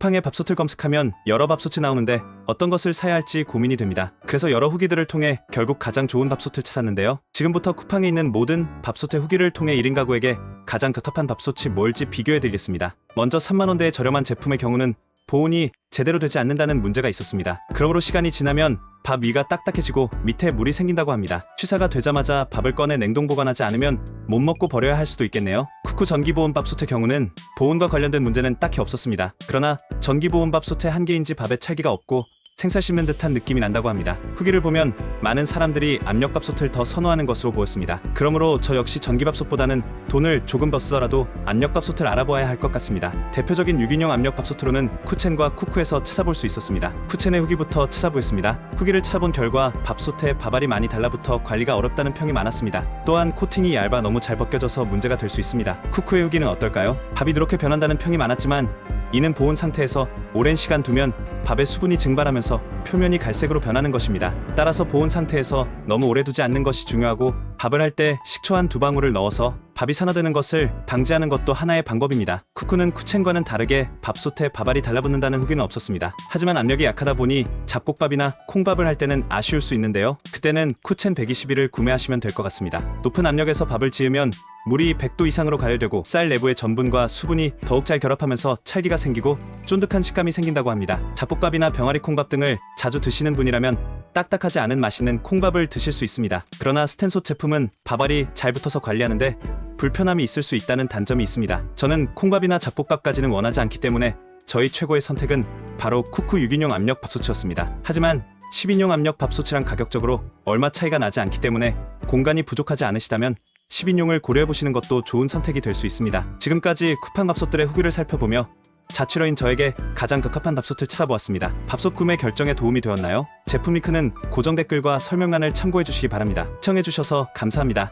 쿠팡에 밥솥을 검색하면 여러 밥솥이 나오는데 어떤 것을 사야 할지 고민이 됩니다. 그래서 여러 후기들을 통해 결국 가장 좋은 밥솥을 찾았는데요. 지금부터 쿠팡에 있는 모든 밥솥의 후기를 통해 1인 가구에게 가장 적합한 밥솥이 뭘지 비교해 드리겠습니다. 먼저 3만원대의 저렴한 제품의 경우는 보온이 제대로 되지 않는다는 문제가 있었습니다. 그러므로 시간이 지나면 밥 위가 딱딱해지고 밑에 물이 생긴다고 합니다. 취사가 되자마자 밥을 꺼내 냉동 보관하지 않으면 못 먹고 버려야 할 수도 있겠네요. 쿠쿠 전기보온밥솥의 경우는 보온과 관련된 문제는 딱히 없었습니다. 그러나 전기보온밥솥의 한계인지 밥에 찰기가 없고 생살 씹는 듯한 느낌이 난다고 합니다. 후기를 보면 많은 사람들이 압력밥솥을 더 선호하는 것으로 보였습니다. 그러므로 저 역시 전기밥솥보다는 돈을 조금 더 쓰더라도 압력밥솥을 알아봐야 할 것 같습니다. 대표적인 유기용 압력밥솥으로는 쿠첸과 쿠쿠에서 찾아볼 수 있었습니다. 쿠첸의 후기부터 찾아보겠습니다. 후기를 찾아본 결과 밥솥에 밥알이 많이 달라붙어 관리가 어렵다는 평이 많았습니다. 또한 코팅이 얇아 너무 잘 벗겨져서 문제가 될 수 있습니다. 쿠쿠의 후기는 어떨까요? 밥이 누렇게 변한다는 평이 많았지만 이는 보온 상태에서 오랜 시간 두면 밥의 수분이 증발하면서 표면이 갈색으로 변하는 것입니다. 따라서 보온 상태에서 너무 오래 두지 않는 것이 중요하고 밥을 할 때 식초 한 두 방울을 넣어서 밥이 산화되는 것을 방지하는 것도 하나의 방법입니다. 쿠쿠는 쿠첸과는 다르게 밥솥에 밥알이 달라붙는다는 후기는 없었습니다. 하지만 압력이 약하다 보니 잡곡밥이나 콩밥을 할 때는 아쉬울 수 있는데요. 그때는 쿠첸 121을 구매하시면 될 것 같습니다. 높은 압력에서 밥을 지으면 물이 100도 이상으로 가열되고 쌀 내부의 전분과 수분이 더욱 잘 결합하면서 찰기가 생기고 쫀득한 식감이 생긴다고 합니다. 잡곡밥이나 병아리 콩밥 등을 자주 드시는 분이라면 딱딱하지 않은 맛있는 콩밥을 드실 수 있습니다. 그러나 스텐솥 제품은 밥알이 잘 붙어서 관리하는데 불편함이 있을 수 있다는 단점이 있습니다. 저는 콩밥이나 잡곡밥까지는 원하지 않기 때문에 저희 최고의 선택은 바로 쿠쿠 6인용 압력 밥솥이었습니다. 하지만 10인용 압력 밥솥이랑 가격적으로 얼마 차이가 나지 않기 때문에 공간이 부족하지 않으시다면 10인용을 고려해보시는 것도 좋은 선택이 될 수 있습니다. 지금까지 쿠팡 밥솥들의 후기를 살펴보며 자취러인 저에게 가장 적합한 밥솥을 찾아보았습니다. 밥솥 구매 결정에 도움이 되었나요? 제품 링크는 고정 댓글과 설명란을 참고해 주시기 바랍니다. 시청해 주셔서 감사합니다.